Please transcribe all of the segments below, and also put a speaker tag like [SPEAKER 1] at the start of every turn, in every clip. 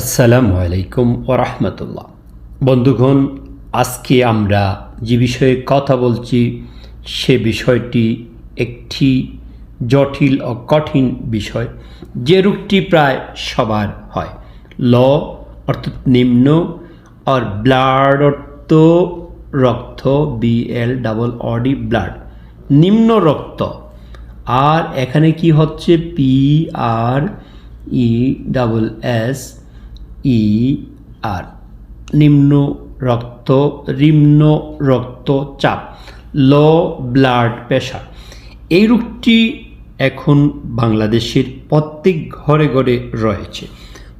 [SPEAKER 1] আসসালামু আলাইকুম ওরহমতুল্লাহ বন্ধুগণ, আজকে আমরা যে বিষয়ে কথা বলছি, সে বিষয়টি একটি জটিল ও কঠিন বিষয়, যে রোগটি প্রায় সবার হয়। ল অর্থাৎ নিম্ন আর ব্লাড অর্থ রক্ত B L double O D blood. নিম্ন রক্ত। আর এখানে কি হচ্ছে? P R E double S E R. নিম্ন রক্ত, নিম্ন রক্তচাপ লো ব্লাড প্রেশার। এই রোগটি এখন বাংলাদেশের প্রত্যেক ঘরে ঘরে রয়েছে।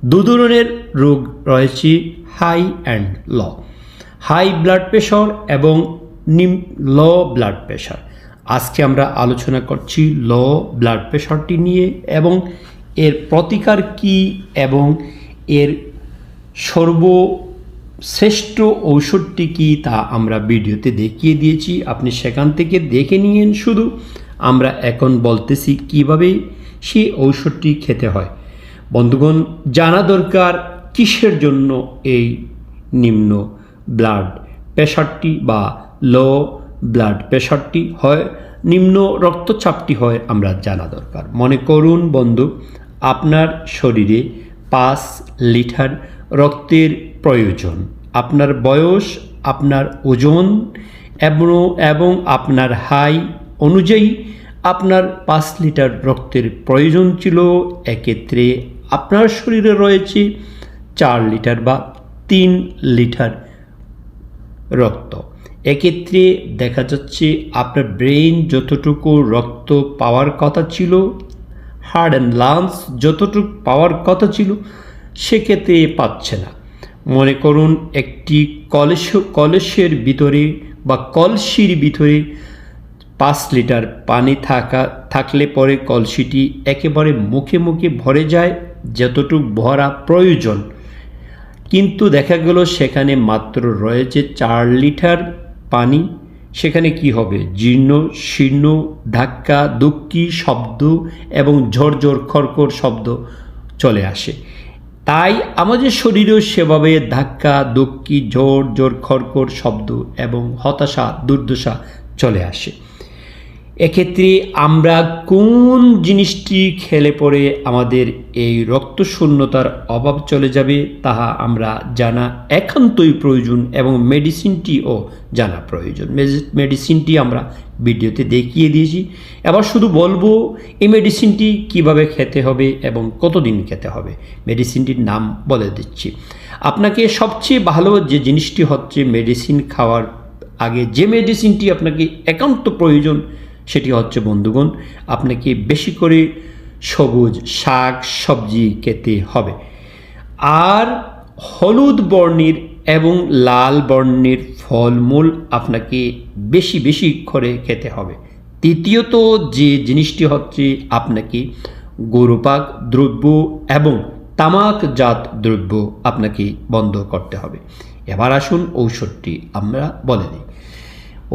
[SPEAKER 1] দু ধরনের রোগ রয়েছে high and low high blood pressure এবং নিম ল ব্লাড প্রেশার আজকে আমরা আলোচনা করছি ল ব্লাড প্রেশারটি নিয়ে এবং এর প্রতিকার কি এবং এর সর্বশ্রেষ্ঠ ঔষধটি কি তা আমরা ভিডিওতে দেখিয়ে দিয়েছি। আপনি সেখান থেকে দেখে নিয়েন শুধু। আমরা এখন বলতেছি কীভাবে সেই ঔষধটি খেতে হয়। বন্ধুগণ, জানা দরকার কিসের জন্য এই নিম্ন ব্লাড প্রেশারটি বা লো ব্লাড প্রেশারটি হয়, নিম্ন রক্তচাপটি হয়, আমরা জানা দরকার। মনে করুন বন্ধু, আপনার শরীরে পাঁচ লিটার রক্তের প্রয়োজন। আপনার বয়স, আপনার ওজন এবং আপনার হাই অনুযায়ী আপনার পাঁচ লিটার রক্তের প্রয়োজন ছিল। এক্ষেত্রে আপনার শরীরে রয়েছে চার লিটার বা তিন লিটার রক্ত। এক্ষেত্রে দেখা যাচ্ছে আপনার ব্রেন যতটুকু রক্ত পাওয়ার কথা ছিল হার্ট অ্যান্ড লাংস যতটুকু পাওয়ার কথা ছিল সেক্ষেত্রে পাচ্ছে না। মনে করুন, একটি কলস, কলসের ভিতরে বা কলসির ভিতরে পাঁচ লিটার পানি থাকা, থাকলে পরে কলসিটি একেবারে মুখে মুখে ভরে যায়, যতটুকু ভরা প্রয়োজন। কিন্তু দেখা গেল, সেখানে মাত্র রয়েছে চার লিটার পানি সেখানে কি হবে? জীর্ণ, শীর্ণ, ধাক্কা দুঃখি শব্দ এবং ঝরঝর খরখর শব্দ চলে আসে। তাই আমাদের শরীরেও সেভাবে ধাক্কা দুঃখী ঝোর জোর খরখর শব্দ এবং হতাশা, দুর্দশা চলে আসে। এক্ষেত্রে আমরা কোন জিনিসটি খেলে পরে আমাদের এই রক্তশূন্যতার অভাব চলে যাবে, তাহা আমরা জানা একান্তই প্রয়োজন এবং মেডিসিনটিও জানা প্রয়োজন। মেডিসিনটি আমরা ভিডিওতে দেখিয়ে দিয়েছি। এবার শুধু বলব, এই মেডিসিনটি কীভাবে খেতে হবে এবং কতদিন খেতে হবে? মেডিসিনটির নাম বলে দিচ্ছি। আপনাকে সবচেয়ে ভালো যে জিনিসটি হচ্ছে মেডিসিন খাওয়ার আগে যে মেডিসিনটি আপনাকে একান্ত প্রয়োজন সেটি হচ্ছে, বন্ধুগণ, আপনাকে বেশি করে সবুজ শাক, সবজি খেতে হবে। আর হলুদ বর্ণের এবং লাল বর্ণের ফলমূল আপনাকে বেশি বেশি করে খেতে হবে। তৃতীয়ত, যে জিনিসটি হচ্ছে আপনাকে গরুপাক দ্রব্য এবং তামাকজাত দ্রব্য আপনাকে বন্ধ করতে হবে। এবার আসুন ঔষধটি আমরা বলে দিই।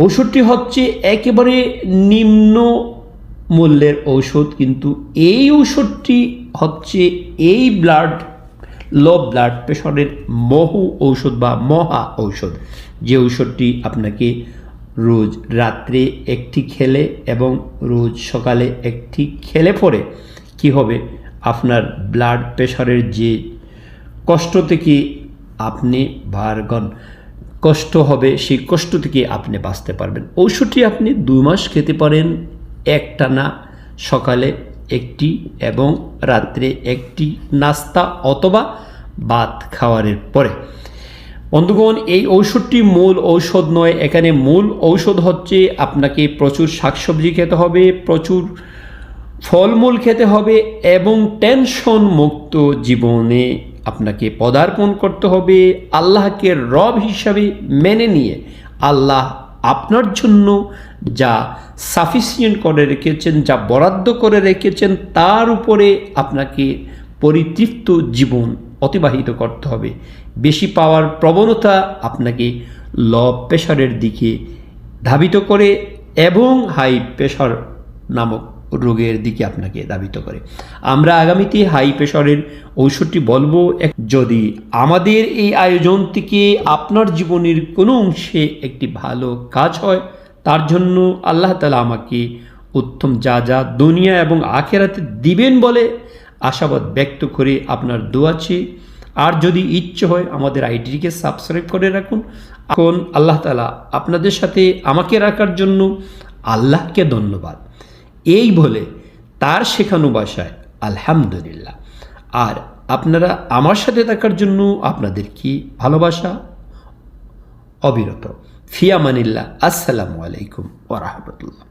[SPEAKER 1] ঔষধটি হচ্ছে একেবারে নিম্ন মূল্যের ঔষধ, কিন্তু এই ঔষধটি হচ্ছে এই ব্লাড লো ব্লাড প্রেশারের মহু ঔষধ বা মহা ঔষধ। যে ঔষধটি আপনাকে রোজ রাত্রে একটি খেলে এবং রোজ সকালে একটি খেলে পরে কি হবে? আপনার ব্লাড প্রেশারের যে কষ্ট থেকে আপনি ভারগন কষ্ট হবে, সেই কষ্ট থেকে আপনি বাঁচতে পারবেন। ঔষধটি আপনি দুই মাস খেতে পারেন, একটানা সকালে একটি এবং রাত্রে একটি নাস্তা অথবা ভাত খাওয়ারের পরে। বন্ধুগণ, এই ঔষধটি মূল ঔষধ নয়, এখানে মূল ঔষধ হচ্ছে আপনাকে প্রচুর শাকসবজি খেতে হবে, প্রচুর ফলমূল খেতে হবে এবং টেনশন মুক্ত জীবনে আপনাকে পদার্পণ করতে হবে আল্লাহকে রব হিসাবে মেনে নিয়ে। আল্লাহ আপনার জন্য যা সাফিসিয়েন্ট করে রেখেছেন, যা বরাদ্দ করে রেখেছেন, তার উপরে আপনাকে পরিতৃপ্ত জীবন অতিবাহিত করতে হবে। বেশি পাওয়ার প্রবণতা আপনাকে ল প্রেশারের দিকে ধাবিত করে এবং হাই প্রেশার নামক রোগের দিকে আপনাকে দাবিত করে। আমরা আগামীতে হাই প্রেশারের ঔষধটি বলব। যদি আমাদের এই আয়োজন থেকে আপনার জীবনের কোনো অংশে একটি ভালো কাজ হয়, তার জন্য আল্লাহ তালা আমাকে উত্তম যা যা দুনিয়া এবং আখেরাতে দিবেন বলে আশাবাদ ব্যক্ত করে আপনার দোয়া চেয়ে। আর যদি ইচ্ছে হয়, আমাদের আইডিটিকে সাবস্ক্রাইব করে রাখুন। এখন আল্লাহ তালা আপনাদের সাথে আমাকে রাখার জন্য আল্লাহকে ধন্যবাদ। এই বলে তার শেখানো বাসায়, আলহামদুলিল্লাহ। আর আপনারা আমার সাথে থাকার জন্য আপনাদের কি ভালোবাসা? অবিরত। ফিয়ামানিল্লা আসসালামু আলাইকুম ওরহমতুল্লাহ